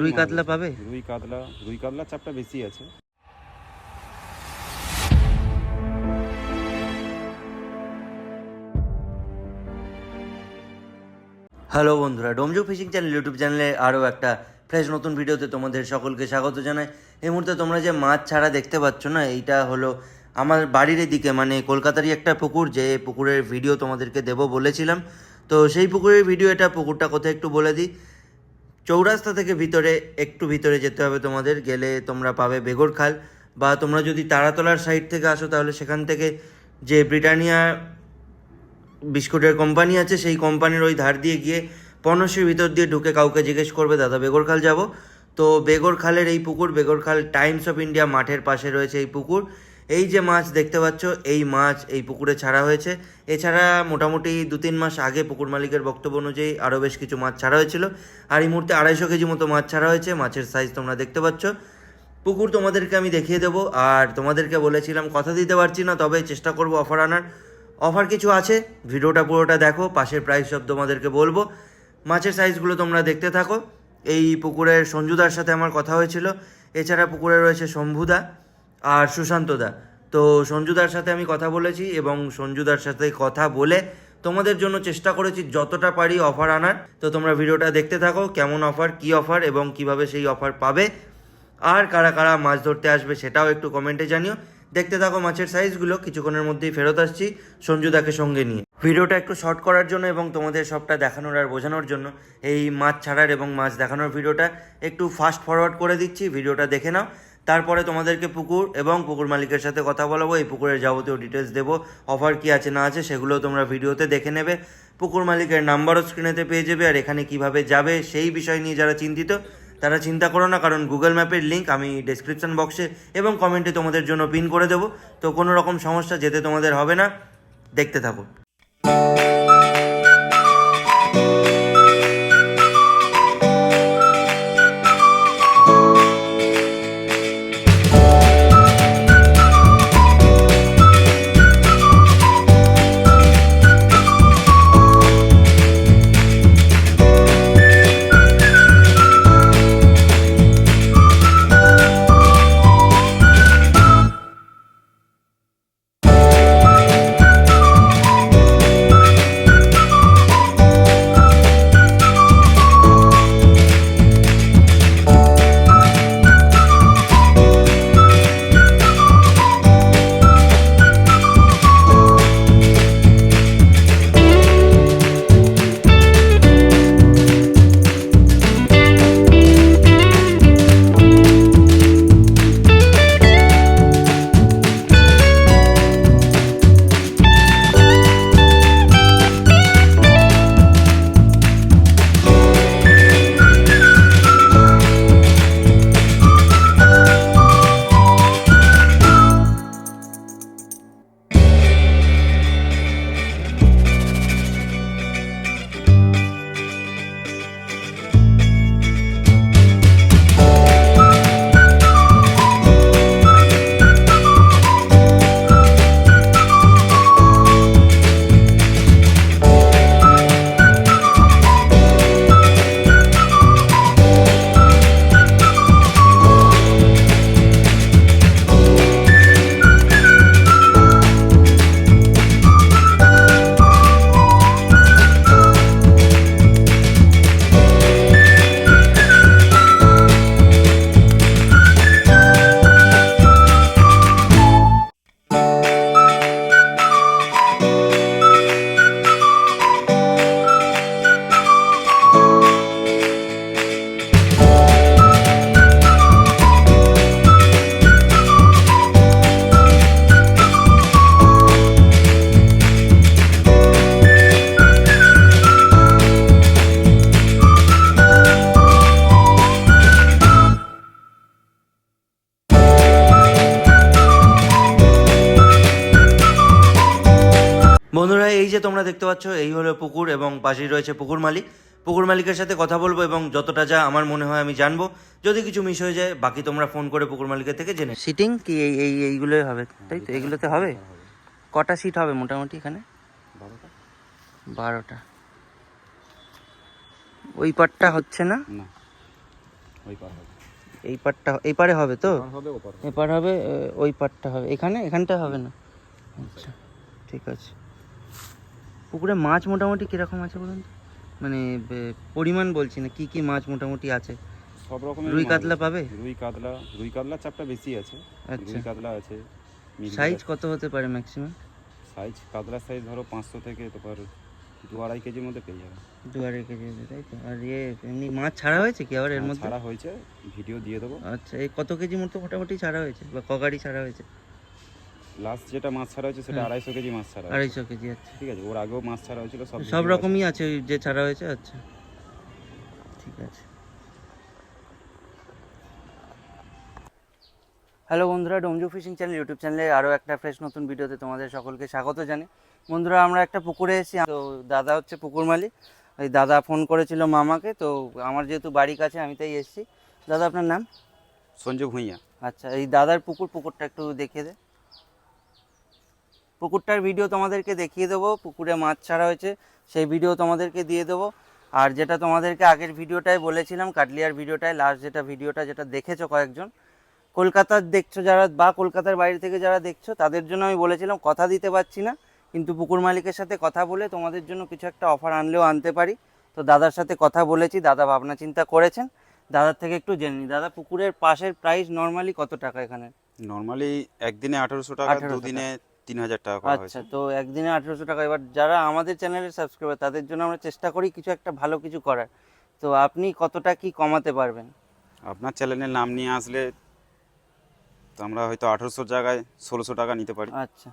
রুই কাতলা পাবে? রুই কাতলা রুই কাতলা চাপটা বেশি আছে। হ্যালো বন্ধুরা ডোমজু ফিশিং চ্যানেল ইউটিউব চ্যানেলে আরও একটা ফ্রেশ নতুন ভিডিওতে তোমাদের সকলকে স্বাগত জানাই। এই মুহূর্তে তোমরা যে মাছ ছাড়া দেখতে পাচ্ছ না এইটা হলো আমার বাড়ির এদিকে মানে কলকাতারই একটা পুকুর যে পুকুরের ভিডিও তোমাদেরকে দেবো বলেছিলাম। তো সেই পুকুরের ভিডিও এটা পুকুরটা কোথায় একটু বলে দিই। চৌরাস্তা থেকে ভিতরে, একটু ভিতরে যেতে হবে তোমাদের, গেলে তোমরা পাবে বেগর খাল। বা তোমরা যদি তারাতলার সাইড থেকে আসো, তাহলে সেখান থেকে যে ব্রিটানিয়া বিস্কুটের কোম্পানি আছে, সেই কোম্পানির ওই ধার দিয়ে গিয়ে পনেরোশোর ভিতর দিয়ে ঢুকে কাউকে জিজ্ঞেস করবে, দাদা বেগরখাল যাব? তো বেগরখালের এই পুকুর বেগরখাল টাইমস অফ ইন্ডিয়া মাঠের পাশে রয়েছে এই পুকুর। এই যে মাছ দেখতে পাচ্ছ, এই মাছ এই পুকুরে ছাড়া হয়েছে। এছাড়া মোটামুটি দু তিন মাস আগে পুকুর মালিকের বক্তব্য অনুযায়ী আরও বেশ কিছু মাছ ছাড়া হয়েছিল। আর এই মুহূর্তে আড়াইশো কেজি মতো মাছ ছাড়া হয়েছে। মাছের সাইজ তোমরা দেখতে পাচ্ছ। পুকুর তোমাদেরকে আমি দেখিয়ে দেবো। আর তোমাদেরকে বলেছিলাম, কথা দিতে পারছি না, তবে চেষ্টা করব অফার আনার। অফার কিছু আছে, ভিডিওটা পুরোটা দেখো, পাশের প্রাইস সব তোমাদেরকে বলব। মাছের সাইজগুলো তোমরা দেখতে থাকো। এই পুকুরের সঞ্জুদার সাথে আমার কথা হয়েছিল। এছাড়া পুকুরে রয়েছে শম্ভুদা। আর সুশান্তদা তো সঞ্জুদার সাথে আমি কথা বলেছি এবং সঞ্জুদার সাথে কথা বলে তোমাদের জন্য চেষ্টা করেছি যতটা পারি অফার আনার। তো তোমরা ভিডিওটা দেখতে থাকো, কেমন অফার কি অফার এবং কীভাবে সেই অফার পাবে। আর কারা কারা মাছ ধরতে আসবে সেটাও একটু কমেন্টে জানিও। দেখতে থাকো মাছের সাইজগুলো কিছুক্ষণের মধ্যেই ফেরত আসছি সঞ্জুদাকে সঙ্গে নিয়ে। ভিডিওটা একটু শর্ট করার জন্য এবং তোমাদের সবটা দেখানোর আর বোঝানোর জন্য এই মাছ ছাড়ার এবং মাছ দেখানোর ভিডিওটা একটু ফাস্ট ফরওয়ার্ড করে দিচ্ছি, ভিডিওটা দেখে নাও। তারপরে তোমাদেরকে পুকুর এবং পুকুর মালিকের সাথে কথা বলাবো, এই পুকুরের যাবতীয় ডিটেলস দেবো অফার কি আছে না আছে সেগুলো তোমরা ভিডিওতে দেখে নেবে। পুকুর মালিকের নাম্বারও স্ক্রিনেতে পেয়ে যাবে, আর এখানে কীভাবে যাবে সেই বিষয় নিয়ে যারা চিন্তিত, তারা চিন্তা করো না, কারণ গুগল ম্যাপের লিঙ্ক আমি ডেসক্রিপশন বক্সে এবং কমেন্টে তোমাদের জন্য পিন করে দেবো। তো কোনো রকম সমস্যা যেতে তোমাদের হবে না, দেখতে থাকো। তোমরা দেখতে পাচ্ছ এই হলো পুকুর এবং পাশেই রয়েছে পুকুর মালিক। পুকুর মালিকের সাথে কথা বলব এবং যতটা যা আমার মনে হয় আমি জানব। যদি কিছু মিস হয়ে যায় বাকি তোমরা ফোন করে পুকুর মালিকের থেকে জেনে সিটিং কি এই এই এইগুলোই হবে? তাই তো? এগুলোতে হবে? কটা সিট হবে মোটামুটি এখানে? বারোটা। বারোটা। ওই পাটটা হচ্ছে না? না ওই পার হবে। এই পারটা এই পারে হবে তো। এপার হবে ওই পারটা হবে। এখানে? এখানটা হবে না? আচ্ছা ঠিক আছে। পুকুরে মাছ মোটামুটি কীরকম আছে বলুন তো? মানে পরিমাণ বলছি না কি কি মাছ মোটামুটি আছে? সব রকমের রুই কাতলা পাবে? রুই কাতলা রুই কাতলা চাপটা বেশি আছে। আচ্ছা। রুই কাতলা আছে সাইজ কত হতে পারে ম্যাক্সিমাম? সাইজ কাতলার সাইজ ধরো পাঁচশো থেকে তারপর দু আড়াই কেজির মধ্যে পেয়ে যাবে। দু আড়াই কেজি তাই তো? আর ইয়ে এমনি মাছ ছাড়া হয়েছে কি আবার এর হ্যাঁ, মধ্যে? ছাড়া হয়েছে ভিডিও দিয়ে দেবো। আচ্ছা এই কত কেজি মতো মোটামুটি ছাড়া হয়েছে? বা কগাড়ি ছাড়া হয়েছে? লাস্ট যেটা মাছ ছাড়া হয়েছে সেটা আড়াইশো কেজি মাছ ছাড়া আড়াইশো কেজি আচ্ছা। ঠিক আছে ওর আগেও মাছ ছাড়া হয়েছিল সব সব রকমই আছে ওই যে ছাড়া হয়েছে আচ্ছা। ঠিক আছে। হ্যালো বন্ধুরা ডোমজু ফিশিং চ্যানেল ইউটিউব চ্যানেলে আরও একটা ফ্রেশ নতুন ভিডিওতে তোমাদের সকলকে স্বাগত জানাই। বন্ধুরা আমরা একটা পুকুরে এসেছি তো দাদা হচ্ছে পুকুর মালিক। ওই দাদা ফোন করেছিল মামাকে তো আমার যেহেতু বাড়ি কাছে আমি তাই এসেছি। দাদা আপনার নাম? সঞ্জু ভুঁইয়া। আচ্ছা এই দাদার পুকুর পুকুরটা একটু দেখিয়ে দে। পুকুরটার ভিডিও তোমাদেরকে দেখিয়ে দেবো পুকুরে মাছ ছাড়া হয়েছে সেই ভিডিও তোমাদেরকে দিয়ে দেবো। আর যেটা তোমাদেরকে আগের ভিডিওটায় বলেছিলাম কাটলিয়ার ভিডিওটায় লাস্ট যেটা ভিডিওটা যেটা দেখেছ কয়েকজন কলকাতার দেখছ যারা বা কলকাতার বাইরে থেকে যারা দেখছ তাদের জন্য আমি বলেছিলাম কথা দিতে পারছি না কিন্তু পুকুর মালিকের সাথে কথা বলে তোমাদের জন্য কিছু একটা অফার আনলেও আনতে পারি। তো দাদার সাথে কথা বলেছি দাদা ভাবনা চিন্তা করেছেন দাদার থেকে একটু জেনে নিই। দাদা পুকুরের পাশের প্রাইস নর্মালি কত টাকা এখানে? নর্মালি একদিনে আঠারোশো টাকা 1800 দুদিনে তিন হাজার টাকা আচ্ছা তো একদিনে আঠেরোশো টাকা। এবার যারা আমাদের চ্যানেলের সাবস্ক্রাইবার তাদের জন্য আমরা চেষ্টা করি কিছু একটা ভালো কিছু করার। তো আপনি কতটা কি কমাতে পারবেন? আপনার চ্যানেলের নাম নিয়ে আসলে তো আমরা হয়তো আঠারোশো জায়গায় ষোলোশো টাকা নিতে পারি। আচ্ছা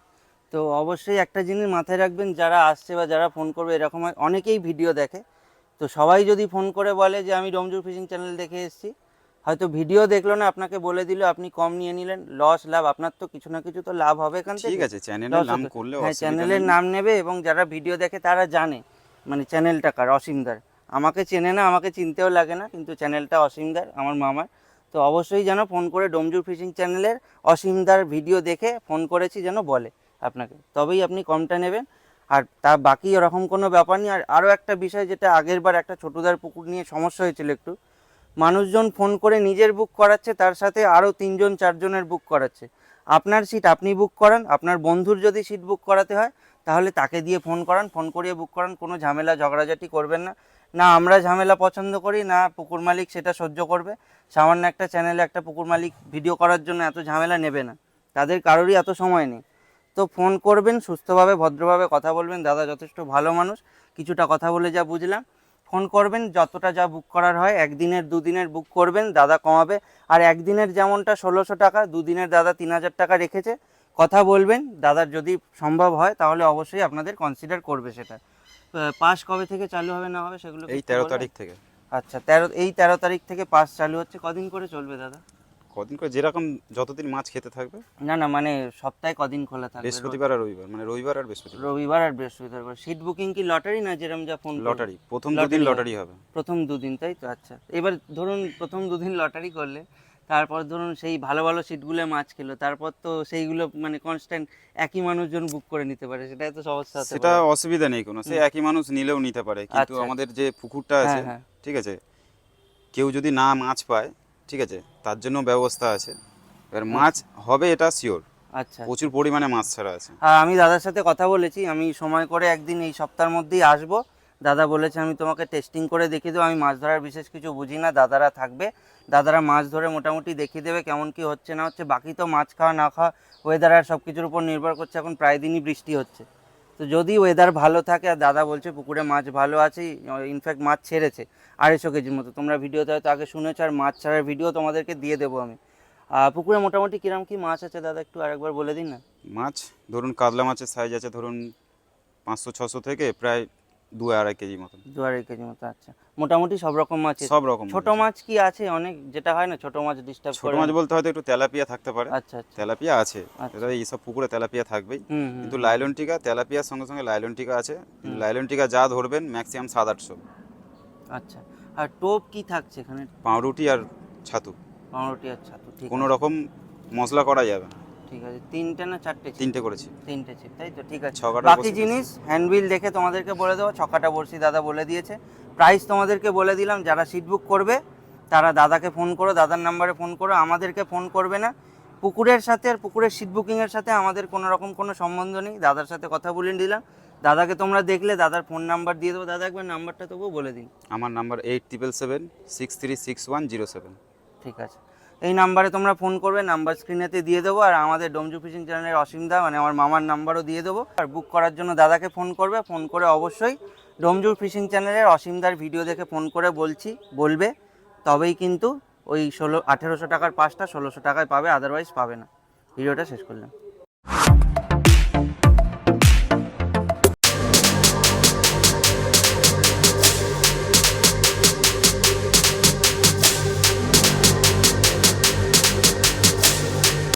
তো অবশ্যই একটা জিনিস মাথায় রাখবেন যারা আসছে বা যারা ফোন করবে এরকম অনেকেই ভিডিও দেখে। তো সবাই যদি ফোন করে বলে যে আমি রমজুর ফিশিং চ্যানেল দেখে এসেছি হয়তো ভিডিও দেখল না আপনাকে বলে দিল আপনি কম নিয়ে নিলেন লস লাভ আপনার তো কিছু না কিছু তো লাভ হবে এখান থেকে। ঠিক আছে চ্যানেলের নাম করলে হ্যাঁ চ্যানেলের নাম নেবে এবং যারা ভিডিও দেখে তারা জানে মানে চ্যানেলটা কার অসীমদার। আমাকে চেনে না আমাকে চিনতেও লাগে না কিন্তু চ্যানেলটা অসীমদার আমার মামার। তো অবশ্যই যেন ফোন করে ডোমজুর ফিশিং চ্যানেলের অসীমদার ভিডিও দেখে ফোন করেছি যেন বলে আপনাকে। তবেই আপনি কমটা নেবেন। আর তা বাকি ওরকম কোনো ব্যাপার নেই। আর আরও একটা বিষয় যেটা আগের বার একটা ছোটদার পুকুর নিয়ে সমস্যা হয়েছিল একটু মানুষজন ফোন করে নিজের বুক করাচ্ছে, তার সাথে আরও তিনজন, চারজনের বুক করাচ্ছে। আপনার সিট আপনি বুক করান, আপনার বন্ধুর যদি সিট বুক করাতে হয়, তাহলে তাকে দিয়ে ফোন করান, ফোন করিয়ে বুক করান, কোনো ঝামেলা, ঝগড়াঝাটি করবেন না। না, আমরা ঝামেলা পছন্দ করি, না পুকুর মালিক সেটা সহ্য করবে। সামান্য একটা চ্যানেলে একটা পুকুর মালিক ভিডিও করার জন্য এত ঝামেলা নেবে না। তাদের কারোরই এত সময় নেই। তো ফোন করবেন, সুস্থভাবে, ভদ্রভাবে কথা বলবেন, দাদা যথেষ্ট ভালো মানুষ, কিছুটা কথা বলে যা বুঝলাম। ফোন করবেন যতটা যা বুক করার হয় একদিনের দুদিনের বুক করবেন দাদা কমাবে। আর একদিনের যেমনটা ষোলোশো টাকা দুদিনের দাদা তিন হাজার টাকা রেখেছে কথা বলবেন দাদার যদি সম্ভব হয় তাহলে অবশ্যই আপনাদের কনসিডার করবে সেটা। পাস কবে থেকে চালু হবে না হবে সেগুলো এই তেরো তারিখ থেকে। আচ্ছা তেরো এই তেরো তারিখ থেকে পাস চালু হচ্ছে কদিন করে চলবে দাদা? কদিন করে যেরকম যতদিন মাছ খেতে থাকবে? না না মানে সপ্তাহে কদিন খোলা থাকবে। বৃহস্পতিবার আর রবিবার মানে রবিবার আর বৃহস্পতিবার। রবিবার আর বৃহস্পতিবার সিট বুকিং কি লটারি না যেরকম যা ফোন লটারি। প্রথম দুদিন লটারি হবে। প্রথম দুদিন তাই তো? আচ্ছা। এবার ধরুন প্রথম দুদিন লটারি করলে তারপর ধরুন সেই ভালো ভালো সিটগুলো মাছ খেলো তারপর তো সেইগুলো মানে কনস্ট্যান্ট একই মানুষজন বুক করে নিতে পারে সেটাই তো সমস্যা সেটা অসুবিধা নেই কোনো। সে একই মানুষ নিলেও নিতে পারে কিন্তু আচ্ছা। আমাদের যে পুকুরটা আছে হ্যাঁ, হ্যাঁ। ঠিক আছে? কেউ যদি না মাছ পায় ঠিক আছে? তার জন্য ব্যবস্থা আছে। এবার মাছ হবে এটা শিওর আচ্ছা। প্রচুর পরিমাণে মাছ ছাড়া আছে। আর আমি দাদার সাথে কথা বলেছি আমি সময় করে একদিন এই সপ্তাহের মধ্যেই আসব। দাদা বলেছে আমি তোমাকে টেস্টিং করে দেখিয়ে দেবো। আমি মাছ ধরার বিশেষ কিছু বুঝি না দাদারা থাকবে। দাদারা মাছ ধরে মোটামুটি দেখিয়ে দেবে কেমন কি হচ্ছে না হচ্ছে। বাকি তো মাছ খাওয়া না খাওয়া ওয়েদার আর সব কিছুর উপর নির্ভর করছে। এখন প্রায় দিনই বৃষ্টি হচ্ছে। তো যদি ওয়েদার ভালো থাকে, আর দাদা বলছে পুকুরে মাছ ভালো আছে ইনফ্যাক্ট মাছ ছেড়েছে আড়াইশো কেজির মতো। তোমরা ভিডিওতে হয়তো আগে শুনেছো, আর মাছ ছাড়ার ভিডিও তোমাদেরকে দিয়ে দেবো আমি। পুকুরে মোটামুটি কিরম কি মাছ আছে দাদা, একটু আরেকবার বলে দিন না? মাছ, ধরুন কাতলা মাছের সাইজ আছে ধরুন পাঁচশো, ছশো থেকে প্রায় দু আড়াই কেজি মতন। দু আড়াই কেজি মতো আচ্ছা। মোটামুটি সব রকম মাছ সব রকম ছোট মাছ কি আছে? অনেক যেটা হয় না ছোট মাছ ডিস্টার্ব ছোট মাছ বলতে হয়তো একটু তেলাপিয়া থাকতে পারে। আচ্ছা আচ্ছা। তেলাপিয়া আছে। আচ্ছা। এটা এইসব পুকুরে তেলাপিয়া থাকবেই। কিন্তু লাইলন টিকা তেলাপিয়ার সঙ্গে সঙ্গে লাইলন টিকা আছে। লাইলন টিকা যা ধরবেন ম্যাক্সিমাম সাত আটশো। আচ্ছা। আর টোপ কি থাকছে এখানে? পাউরুটি আর ছাতু। পাউরুটি আর ছাতু ঠিক কোনো রকম মশলা করা যাবে না। ঠিক আছে তিনটে না চারটে তিনটে করেছি। তিনটে ছিল তাই তো? ঠিক আছে। ছকাটা বাকি জিনিস হ্যান্ডবিল দেখে তোমাদেরকে বলে দেবো ছকাটা বড়শি দাদা বলে দিয়েছে। প্রাইস তোমাদেরকে বলে দিলাম যারা সিট বুক করবে তারা দাদাকে ফোন করো দাদার নাম্বারে ফোন করো আমাদেরকে ফোন করবে না। পুকুরের সাথে আর পুকুরের সিট বুকিংয়ের সাথে আমাদের কোনো রকম কোনো সম্বন্ধ নেই। দাদার সাথে কথা বলে দিলাম দাদাকে তোমরা দেখলে দাদার ফোন নাম্বার দিয়ে দেবো। দাদা একবার নাম্বারটা তবুও বলে দিন। আমার number eight triple seven six three six one zero seven ঠিক আছে। এই নাম্বারে তোমরা ফোন করবে, নাম্বার স্ক্রিনেতে দিয়ে দেবো, আর আমাদের ডোমজু ফিশিং চ্যানেলের অসীমদা মানে আমার মামার নাম্বারও দিয়ে দেবো। আর বুক করার জন্য দাদাকে ফোন করবে, ফোন করে অবশ্যই ডোমজুর ফিশিং চ্যানেলের অসীমদার ভিডিও দেখে ফোন করে বলছি, বলবে। তবেই কিন্তু ওই ষোলো, আঠেরোশো টাকার পাঁচটা ষোলোশো টাকায় পাবে আদারওয়াইজ পাবে না। ভিডিওটা শেষ করলাম।